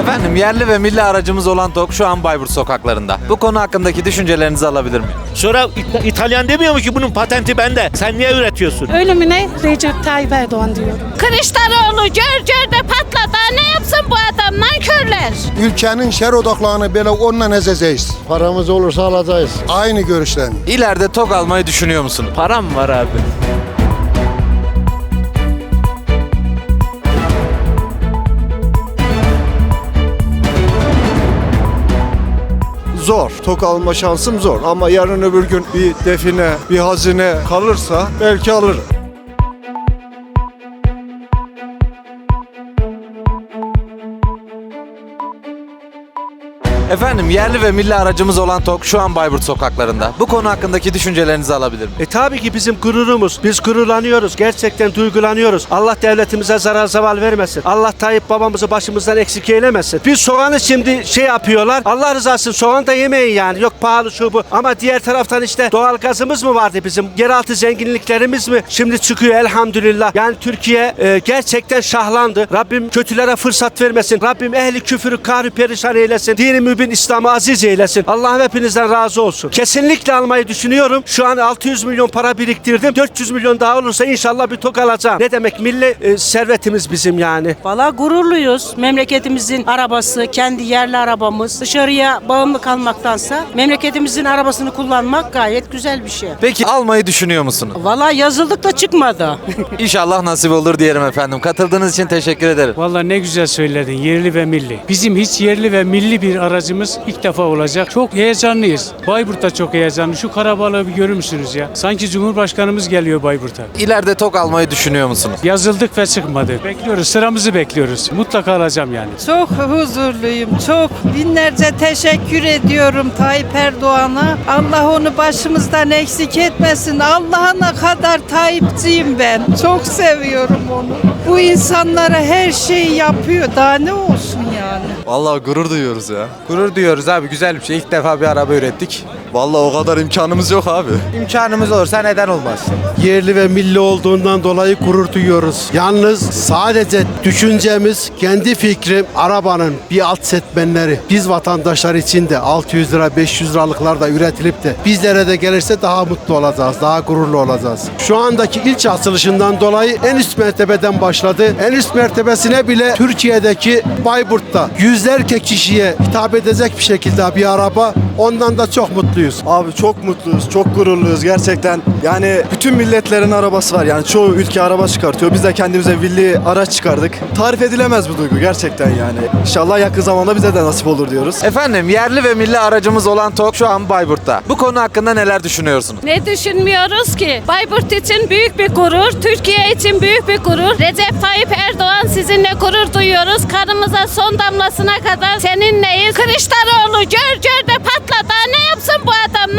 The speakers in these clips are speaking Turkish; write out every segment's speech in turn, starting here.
Efendim yerli ve milli aracımız olan TOK şu an Bayburt sokaklarında. Bu konu hakkındaki düşüncelerinizi alabilir miyim? Sonra İta- İtalyan demiyor mu ki bunun patenti bende? Sen niye üretiyorsun? Ölümüne Recep Tayyip Erdoğan diyorum. Kılıçdaroğlu gör gör de patladı. Ne yapsın bu adam nankörler? Ülkenin şer odaklarını böyle onunla ezeceğiz. Paramız olursa alacağız. Aynı görüşten. İleride TOK almayı düşünüyor musun? Param var abi. Zor. Tok alma şansım zor ama yarın öbür gün bir define, bir hazine kalırsa belki alırım. Efendim yerli ve milli aracımız olan TOK şu an Bayburt sokaklarında. Bu konu hakkındaki düşüncelerinizi alabilir miyim? E tabii ki bizim gururumuz. Biz gururlanıyoruz. Gerçekten duygulanıyoruz. Allah devletimize zarar zeval vermesin. Allah Tayyip babamızı başımızdan eksik eylemesin. Biz soğanı şimdi şey yapıyorlar. Allah rızası için soğan da yemeyin yani. Yok pahalı şu bu. Ama diğer taraftan işte doğal gazımız mı vardı bizim? Yeraltı zenginliklerimiz mi? Şimdi çıkıyor elhamdülillah. Yani Türkiye e, gerçekten şahlandı. Rabbim kötülere fırsat vermesin. Rabbim ehli küfürü kahri perişan eylesin. Dini mübin İslam'ı aziz eylesin. Allah'ım hepinizden razı olsun. Kesinlikle almayı düşünüyorum. Şu an 600 milyon para biriktirdim. 400 milyon daha olursa inşallah bir tok alacağım. Ne demek milli e, servetimiz bizim yani. Valla gururluyuz. Memleketimizin arabası, kendi yerli arabamız. Dışarıya bağımlı kalmaktansa memleketimizin arabasını kullanmak gayet güzel bir şey. Peki almayı düşünüyor musunuz? Valla yazıldık da çıkmadı. İnşallah nasip olur diyelim efendim. Katıldığınız için teşekkür ederim. Vallahi ne güzel söyledin yerli ve milli. Bizim hiç yerli ve milli bir aracımız ilk defa olacak. Çok heyecanlıyız. Bayburt da çok heyecanlı. Şu karabalığı bir görür müsünüz ya? Sanki Cumhurbaşkanımız geliyor Bayburt'a. İleride TOK almayı düşünüyor musunuz? Yazıldık ve çıkmadı. Bekliyoruz sıramızı bekliyoruz. Mutlaka alacağım yani. Çok huzurluyum, çok. Binlerce teşekkür ediyorum Tayyip Erdoğan'a. Allah onu başımızdan eksik etmesin. Allah'ına kadar Tayyipçiyim ben. Çok seviyorum onu. Bu insanlara her şeyi yapıyor. Daha ne olsun yani? Vallahi gurur duyuyoruz ya. Gurur duyuyoruz abi güzel bir şey. İlk defa bir araba ürettik. Vallahi o kadar imkanımız yok abi. İmkanımız olursa neden olmaz? yerli ve milli olduğundan dolayı gurur duyuyoruz. Yalnız sadece düşüncemiz, kendi fikrim arabanın bir alt setmenleri biz vatandaşlar için de 600 lira 500 liralıklar da üretilip de bizlere de gelirse daha mutlu olacağız, daha gururlu olacağız. Şu andaki ilk açılışından dolayı en üst mertebeden başladı. En üst mertebesine bile Türkiye'deki Bayburt'ta yüzlerce kişiye hitap edecek bir şekilde bir araba. Ondan da çok mutluyuz. Abi çok mutluyuz, çok gururluyuz gerçekten. Yani bütün milletlerin arabası var. Yani çoğu ülke araba çıkartıyor. Biz de kendimize milli araç çıkardık. Tarif edilemez bu duygu gerçekten yani. İnşallah yakın zamanda bize de nasip olur diyoruz. Efendim yerli ve milli aracımız olan TOK şu an Bayburt'ta. Bu konu hakkında neler düşünüyorsunuz? Ne düşünmüyoruz ki? Bayburt için büyük bir gurur, Türkiye için büyük bir gurur. Recep Tayyip Erdoğan sizinle gurur duyuyoruz. Kanımıza son damlasına kadar seninleyiz. Kılıçdaroğlu gör gör de patladı. Ne yapsın bu adam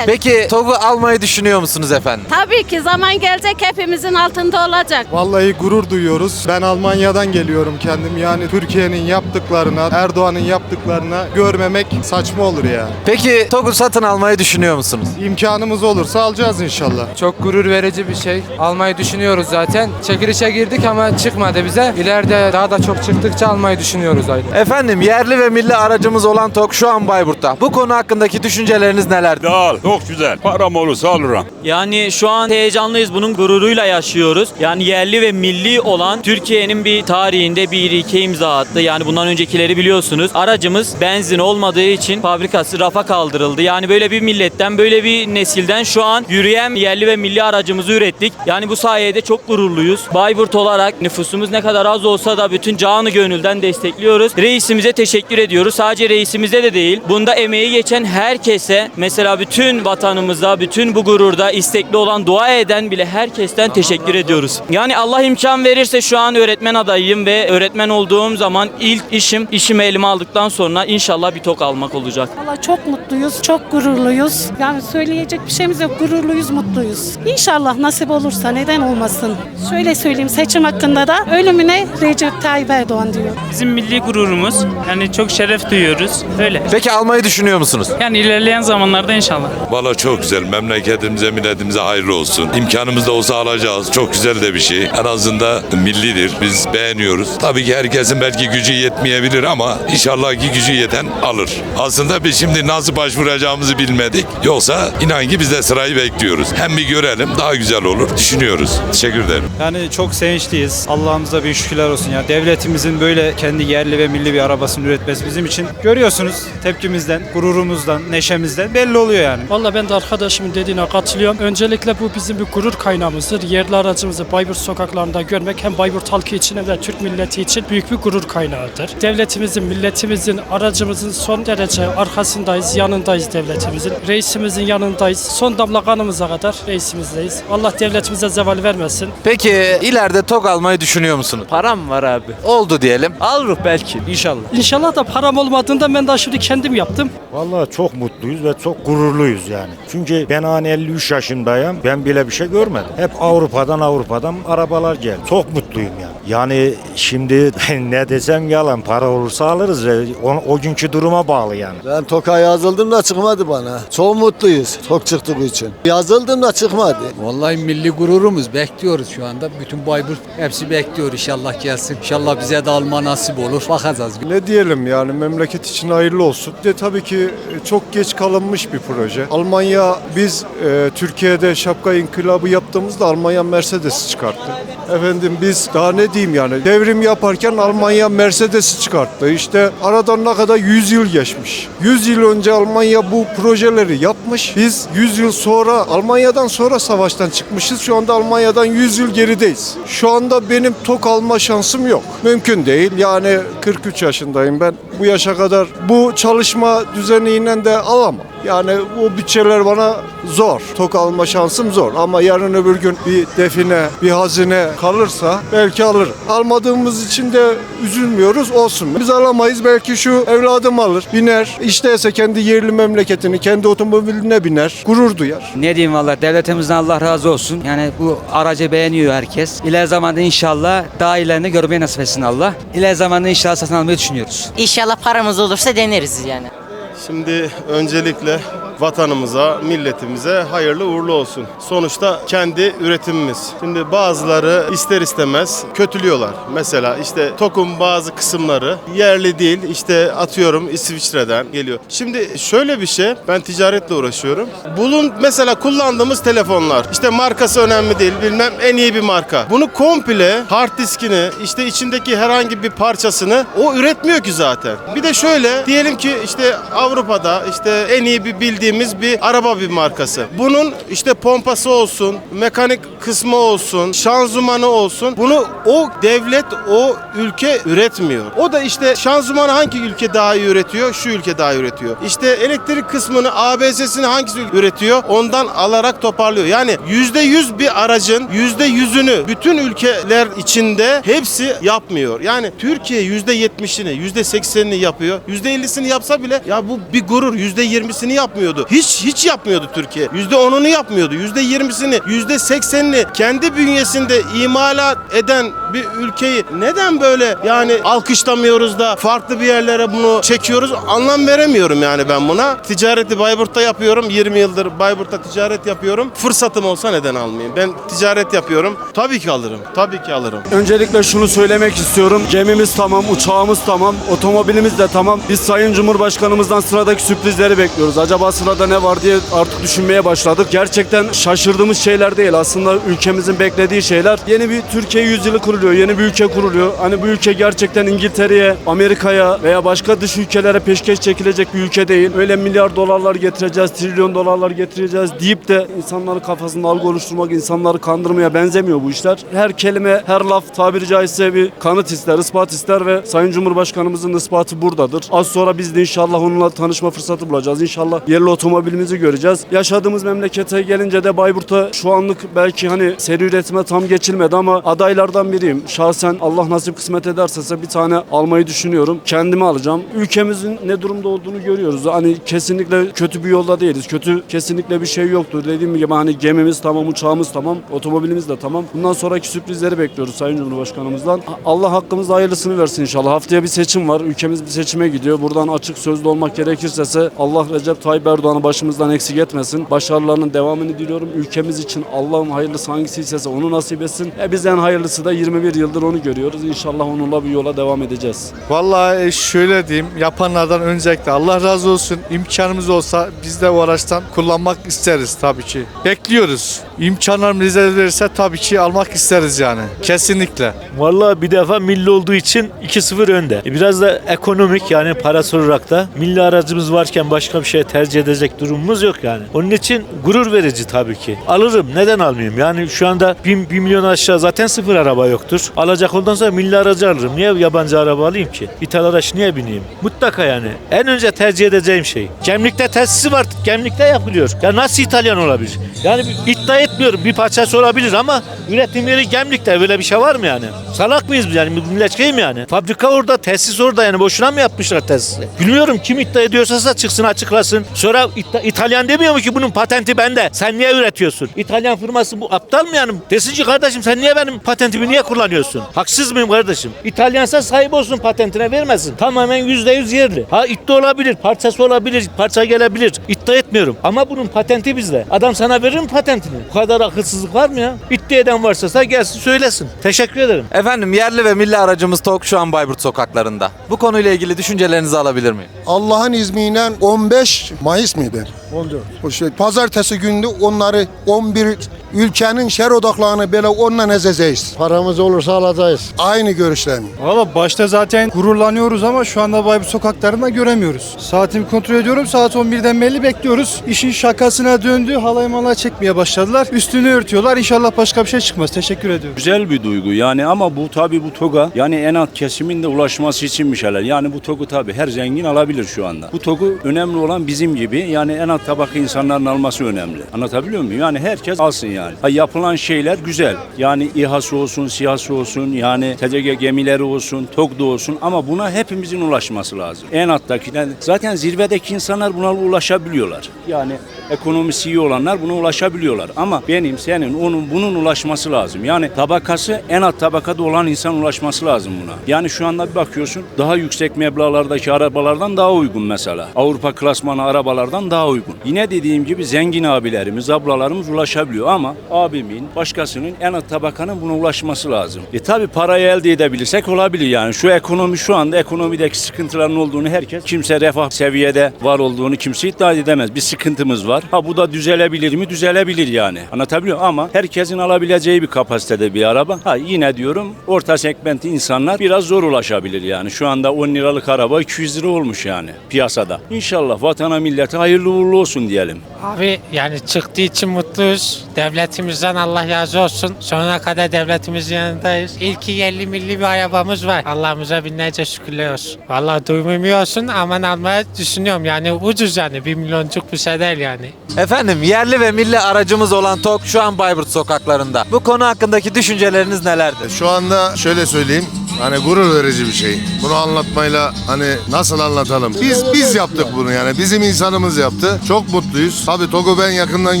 nankörler? Peki TOK'u almayı düşünüyor musunuz efendim? Tabii ki zaman gelecek hepimizin altında olacak. Vallahi gurur duyuyoruz. Ben Almanya'dan geliyorum kendim. Yani Türkiye'nin yaptıklarına, Erdoğan'ın yaptıklarına görmemek saçma olur ya. Peki TOK'u satın almayı düşünüyor musunuz? İmkanımız olursa alacağız inşallah. Çok gurur verici bir şey. Almayı düşünüyoruz zaten. Çekilişe girdik ama çıkmadı bize. İleride daha da çok çıktıkça almayı düşünüyoruz ayrı. Efendim yerli ve milli aracımız olan TOK şu an Bayburt'ta. Bu konu hakkındaki düşünceleriniz nelerdir? Al, çok güzel. Param olursa alırım. Yani şu an heyecanlıyız. Bunun gururuyla yaşıyoruz. Yani yerli ve milli olan Türkiye'nin bir tarihinde bir ilke imza attı. Yani bundan öncekileri biliyorsunuz. Aracımız benzin olmadığı için fabrikası rafa kaldırıldı. Yani böyle bir milletten, böyle bir nesilden şu an yürüyen yerli ve milli aracımızı ürettik. Yani bu sayede çok gururluyuz. Bayburt olarak nüfusumuz ne kadar az olsa da bütün canı gönülden destekliyoruz. Reisimize teşekkür ediyoruz. Sadece reisimize de değil. Bunda emeği geçen herkese mesela bütün vatanımıza, bütün bu gururda istekli olan, dua eden bile herkesten teşekkür ediyoruz. Yani Allah imkan verirse şu an öğretmen adayıyım ve öğretmen olduğum zaman ilk işim, işimi elime aldıktan sonra inşallah bir tok almak olacak. Valla çok mutluyuz, çok gururluyuz. Yani söyleyecek bir şeyimiz yok. Gururluyuz, mutluyuz. İnşallah nasip olursa neden olmasın. Şöyle söyleyeyim seçim hakkında da ölümüne Recep Tayyip Erdoğan diyor. Bizim milli gururumuz. Yani çok şeref duyuyoruz. Öyle. Peki almayı düşünüyor musunuz? Yani ilerleyen zamanlar Onlar da inşallah. Valla çok güzel. Memleketimize, milletimize hayırlı olsun. İmkanımız da olsa alacağız. Çok güzel de bir şey. En azından millidir. Biz beğeniyoruz. Tabii ki herkesin belki gücü yetmeyebilir ama inşallah ki gücü yeten alır. Aslında biz şimdi nasıl başvuracağımızı bilmedik. Yoksa inan ki biz de sırayı bekliyoruz. Hem bir görelim daha güzel olur. Düşünüyoruz. Teşekkür ederim. Yani çok sevinçliyiz. Allah'ımıza bir şükürler olsun ya. Devletimizin böyle kendi yerli ve milli bir arabasını üretmesi bizim için görüyorsunuz tepkimizden, gururumuzdan, neşemizden belli oluyor yani. Valla ben de arkadaşımın dediğine katılıyorum. Öncelikle bu bizim bir gurur kaynağımızdır. Yerli aracımızı Bayburt sokaklarında görmek hem Bayburt halkı için hem de Türk milleti için büyük bir gurur kaynağıdır. Devletimizin, milletimizin, aracımızın son derece arkasındayız, yanındayız devletimizin. Reisimizin yanındayız. Son damla kanımıza kadar reisimizdeyiz. Allah devletimize zeval vermesin. Peki ileride TOG almayı düşünüyor musunuz? Param var abi. Oldu diyelim. Alırız belki inşallah. İnşallah da param olmadığında ben daha şimdi kendim yaptım. Vallahi çok mutluyuz ve çok gururluyuz yani. Çünkü ben hani 53 yaşındayım. Ben bile bir şey görmedim. Hep Avrupa'dan Avrupa'dan arabalar geldi. Çok mutluyum yani. Yani şimdi ne desem yalan para olursa alırız. O, o günkü duruma bağlı yani. Ben TOK'a yazıldım da çıkmadı bana. Çok mutluyuz TOK çıktığı için. Yazıldım da çıkmadı. Vallahi milli gururumuz bekliyoruz şu anda. Bütün Bayburt hepsi bekliyor inşallah gelsin. İnşallah bize de alma nasip olur. Bakacağız. Ne diyelim yani memleket için hayırlı olsun. De tabii ki çok geç kalınmış bir proje. Almanya biz e, Türkiye'de şapka inkılabı yaptığımızda Almanya Mercedes çıkarttı. Efendim biz daha ne diyeyim yani devrim yaparken Almanya Mercedes'i çıkarttı. İşte aradan ne kadar 100 yıl geçmiş. 100 yıl önce Almanya bu projeleri yapmış. Biz 100 yıl sonra Almanya'dan sonra savaştan çıkmışız. Şu anda Almanya'dan 100 yıl gerideyiz. Şu anda benim tok alma şansım yok. Mümkün değil. Yani 43 yaşındayım ben. Bu yaşa kadar bu çalışma düzeniyle de alamam. Yani bu bütçeler bana zor. Tok alma şansım zor. Ama yarın öbür gün bir define, bir hazine kalırsa belki alır. Almadığımız için de üzülmüyoruz. Olsun. Biz alamayız. Belki şu evladım alır. Biner. İşteyse kendi yerli memleketini, kendi otomobiline biner. Gurur duyar. Ne diyeyim valla devletimizden Allah razı olsun. Yani bu aracı beğeniyor herkes. İler zamanda inşallah daha ilerini görmeyi nasip etsin Allah. İler zamanda inşallah satın almayı düşünüyoruz. İnşallah paramız olursa deneriz yani. Şimdi öncelikle vatanımıza, milletimize hayırlı uğurlu olsun. Sonuçta kendi üretimimiz. Şimdi bazıları ister istemez kötülüyorlar. Mesela işte TOK'un bazı kısımları yerli değil. İşte atıyorum İsviçre'den geliyor. Şimdi şöyle bir şey, ben ticaretle uğraşıyorum. Bulun mesela kullandığımız telefonlar. İşte markası önemli değil, bilmem en iyi bir marka. Bunu komple hard diskini, işte içindeki herhangi bir parçasını o üretmiyor ki zaten. Bir de şöyle diyelim ki işte Avrupa'da işte en iyi bir bildiğimiz bir araba bir markası. Bunun işte pompası olsun, mekanik kısmı olsun, şanzımanı olsun. Bunu o devlet, o ülke üretmiyor. O da işte şanzımanı hangi ülke daha iyi üretiyor? Şu ülke daha iyi üretiyor. İşte elektrik kısmını, ABS'sini hangisi üretiyor? Ondan alarak toparlıyor. Yani %100 bir aracın %100'ünü bütün ülkeler içinde hepsi yapmıyor. Yani Türkiye %70'ini, %80'ini yapıyor. %50'sini yapsa bile ya bu bir gurur. %20'sini yapmıyordu. Hiç hiç yapmıyordu Türkiye. %10'unu yapmıyordu. %20'sini, %80'ini kendi bünyesinde imalat eden bir ülkeyi neden böyle yani alkışlamıyoruz da farklı bir yerlere bunu çekiyoruz? Anlam veremiyorum yani ben buna. Ticareti Bayburt'ta yapıyorum. 20 yıldır Bayburt'ta ticaret yapıyorum. Fırsatım olsa neden almayayım? Ben ticaret yapıyorum. Tabii ki alırım. Tabii ki alırım. Öncelikle şunu söylemek istiyorum. Gemimiz tamam, uçağımız tamam, otomobilimiz de tamam. Biz Sayın Cumhurbaşkanımızdan sıradaki sürprizleri bekliyoruz. Acaba sırada ne var diye artık düşünmeye başladık. Gerçekten şaşırdığımız şeyler değil. Aslında ülkemizin beklediği şeyler. Yeni bir Türkiye yüzyılı kuruluyor, yeni bir ülke kuruluyor. Hani bu ülke gerçekten İngiltere'ye, Amerika'ya veya başka dış ülkelere peşkeş çekilecek bir ülke değil. Öyle milyar dolarlar getireceğiz, trilyon dolarlar getireceğiz deyip de insanların kafasında algı oluşturmak, insanları kandırmaya benzemiyor bu işler. Her kelime, her laf tabiri caizse bir kanıt ister, ispat ister ve Sayın Cumhurbaşkanımızın ispatı buradadır. Az sonra biz de inşallah onunla tanışma fırsatı bulacağız. İnşallah yerli otomobilimizi göreceğiz. Yaşadığımız memlekete gelince de Bayburt'a şu anlık belki hani seri üretime tam geçilmedi ama adaylardan biriyim. Şahsen Allah nasip kısmet ederse bir tane almayı düşünüyorum. Kendimi alacağım. Ülkemizin ne durumda olduğunu görüyoruz. Hani kesinlikle kötü bir yolda değiliz. Kötü kesinlikle bir şey yoktur. Dediğim gibi hani gemimiz tamam, uçağımız tamam, otomobilimiz de tamam. Bundan sonraki sürprizleri bekliyoruz Sayın Cumhurbaşkanımızdan. Allah hakkımızda hayırlısını versin inşallah. Haftaya bir seçim var. Ülkemiz bir seçime gidiyor. Buradan açık sözlü olmak gerekirse Allah Recep Tayyip Erdoğan Erdoğan'ı başımızdan eksik etmesin. Başarılarının devamını diliyorum. Ülkemiz için Allah'ım hayırlısı hangisi ise onu nasip etsin. E biz en hayırlısı da 21 yıldır onu görüyoruz. İnşallah onunla bir yola devam edeceğiz. Vallahi e, şöyle diyeyim yapanlardan öncelikle Allah razı olsun imkanımız olsa biz de o araçtan kullanmak isteriz tabii ki. Bekliyoruz. İmkanlarımız bize verirse tabii ki almak isteriz yani. Kesinlikle. Vallahi bir defa milli olduğu için 2-0 önde. E, Biraz da ekonomik yani parası olarak da milli aracımız varken başka bir şey tercih edecek durumumuz yok yani. Onun için gurur verici tabii ki. Alırım neden almayayım? Yani şu anda 1, milyon aşağı zaten sıfır araba yoktur. Alacak ondan sonra milli aracı alırım. Niye yabancı araba alayım ki? İthal araç niye bineyim? Mutlaka yani. En önce tercih edeceğim şey. Gemlik'te tesisi var. Gemlik'te yapılıyor. Ya nasıl İtalyan olabilir? Yani iddia etmiyorum. Bir parçası olabilir ama üretim yeri Gemlik'te. Böyle bir şey var mı yani? Salak mıyız biz yani? Millet şey yani? Fabrika orada, tesis orada yani. Boşuna mı yapmışlar tesisi? Bilmiyorum kim iddia ediyorsa çıksın açıklasın. Sonra İta- İtalyan demiyor mu ki bunun patenti bende? Sen niye üretiyorsun? İtalyan firması bu aptal mı yani? Desin ki kardeşim sen niye benim patentimi niye kullanıyorsun? Haksız mıyım kardeşim? İtalyansa sahip olsun patentine vermesin. Tamamen yüzde yüz yerli. Ha iddia olabilir, parçası olabilir, parça gelebilir. İddia etmiyorum. Ama bunun patenti bizde. Adam sana verir mi patentini? Bu kadar akılsızlık var mı ya? İddia eden varsa da gelsin söylesin. Teşekkür ederim. Efendim yerli ve milli aracımız TOG şu an Bayburt sokaklarında. Bu konuyla ilgili düşüncelerinizi alabilir miyim? Allah'ın izniyle 15 Mayıs mıydı? 14. O şey, pazartesi günü onları 11 ülkenin şer odaklarını böyle onunla ezeceğiz. Paramız olursa alacağız. Aynı görüşlerim. Valla başta zaten gururlanıyoruz ama şu anda Bayburt sokaklarında göremiyoruz. Saatimi kontrol ediyorum. Saat 11'den belli bekliyoruz. İşin şakasına döndü. Halay malay çekmeye başladılar. Üstünü örtüyorlar. İnşallah başka bir şey çıkmaz. Teşekkür ediyorum. Güzel bir duygu yani ama bu tabi bu TOG'a yani en alt kesimin de ulaşması için bir şeyler. Yani bu TOG'u tabi her zengin alabilir şu anda. Bu TOG'u önemli olan bizim gibi yani en alt tabaka insanların alması önemli. Anlatabiliyor muyum? Yani herkes alsın yani. Ha, yapılan şeyler güzel. Yani İHA'sı olsun, SİHA'sı olsun yani TCG gemileri olsun, TOG'da olsun ama buna hepimizin ulaşması lazım. En alttakiler zaten zirvedeki insanlar buna ulaşabiliyorlar. Yani ekonomisi iyi olanlar buna ulaşabiliyorlar. Ama benim, senin, onun, bunun ulaşması lazım. Yani tabakası en alt tabakada olan insan ulaşması lazım buna. Yani şu anda bir bakıyorsun daha yüksek meblağlardaki arabalardan daha uygun mesela. Avrupa klasmanı arabalardan daha uygun. Yine dediğim gibi zengin abilerimiz, ablalarımız ulaşabiliyor ama abimin, başkasının en alt tabakanın buna ulaşması lazım. E tabi parayı elde edebilirsek olabilir yani. Şu ekonomi şu anda ekonomideki sıkıntıların olduğunu herkes kimse refah seviyede var olduğunu kimse iddia edemez. Bir sıkıntımız var. Ha bu da düzelebilir mi? Düzelebilir yani. Anlatabiliyor muyum? ama herkesin alabileceği bir kapasitede bir araba. Ha yine diyorum orta segmenti insanlar biraz zor ulaşabilir yani. Şu anda 10 liralık araba 200 lira olmuş yani piyasada. İnşallah vatana millete hayırlı uğurlu olsun diyelim. Abi yani çıktığı için mutluyuz. Devletimizden Allah razı olsun. Sonuna kadar devletimizin yanındayız. İlk yerli milli bir arabamız var. Allah'ımıza binlerce şükürler olsun. Vallahi duymuyorsun aman almaya düşünüyorum. Yani ucuz yani. Bir milyoncuk bir şey değil yani. Efendim yerli ve milli aracımız olan TOG şu an Bayburt sokaklarında. Bu konu hakkındaki düşünceleriniz nelerdir? Şu anda şöyle söyleyeyim. Hani gurur verici bir şey. Bunu anlatmayla hani nasıl anlatalım? Biz biz yaptık bunu yani. Bizim insanımız yaptı. Çok mutluyuz. Tabii TOG'u ben yakından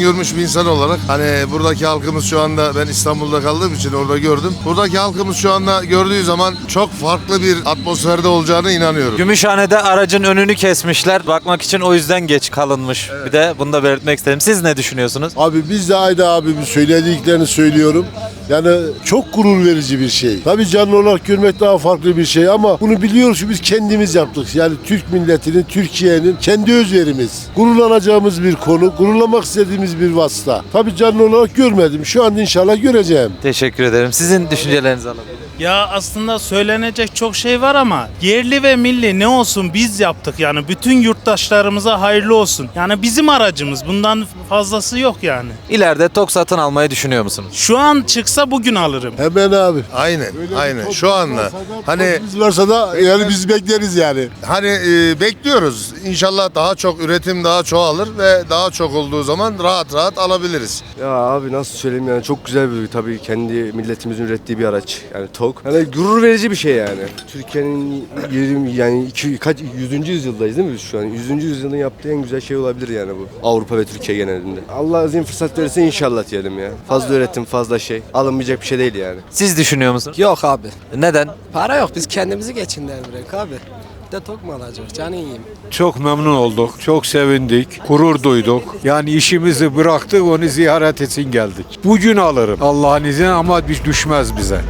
görmüş bir insan olarak hani buradaki halkımız şu anda ben İstanbul'da kaldığım için orada gördüm. Buradaki halkımız şu anda gördüğü zaman çok farklı bir atmosferde olacağını inanıyorum. Gümüşhane'de aracın önünü kesmişler. Bakmak için o yüzden geç kalınmış. Bir de bunu da belirtmek istedim. Siz ne düşünüyorsunuz? Abi biz de Ayda abimin söylediklerini söylüyorum. Yani çok gurur verici bir şey. Tabii canlı olarak görmek daha farklı bir şey ama bunu biliyoruz ki biz kendimiz yaptık. Yani Türk milletinin, Türkiye'nin kendi özverimiz. Gururlanacağımız bir konu, gururlamak istediğimiz bir vasıta. Tabii canlı olarak görmedim. Şu an inşallah göreceğim. Teşekkür ederim. Sizin düşüncelerinizi alabilirim. Ya aslında söylenecek çok şey var ama yerli ve milli ne olsun biz yaptık yani bütün yurttaşlarımıza hayırlı olsun. Yani bizim aracımız bundan fazlası yok yani. İleride TOG satın almayı düşünüyor musunuz? Şu an çıksa bugün alırım. Hemen abi. Aynen, aynen. Şu anda hani Biz varsa da yani biz bekleriz yani. hani e, bekliyoruz. İnşallah daha çok üretim daha çoğalır ve daha çok olduğu zaman rahat rahat alabiliriz. Ya abi nasıl söyleyeyim yani çok güzel bir. Tabii kendi milletimizin ürettiği bir araç. Yani TOG. Yani gurur verici bir şey yani. Türkiye'nin 20 yani iki, kaç 100. yüzyıldayız değil mi biz şu an? 100. yüzyılın yaptığı en güzel şey olabilir yani bu. Avrupa ve Türkiye genelinde. Allah azim fırsat verirse inşallah diyelim ya. Fazla üretim, fazla şey. Alınmayacak bir şey değil yani. Siz düşünüyor musunuz? Yok abi. Neden? Para yok biz kendimizi geçindirmek abi. de tok mu alacak? Canı yiyeyim. Çok memnun olduk, çok sevindik, gurur duyduk. Yani işimizi bıraktık, onu ziyaret için geldik. Bugün alırım Allah'ın izniyle ama düş- düşmez bize.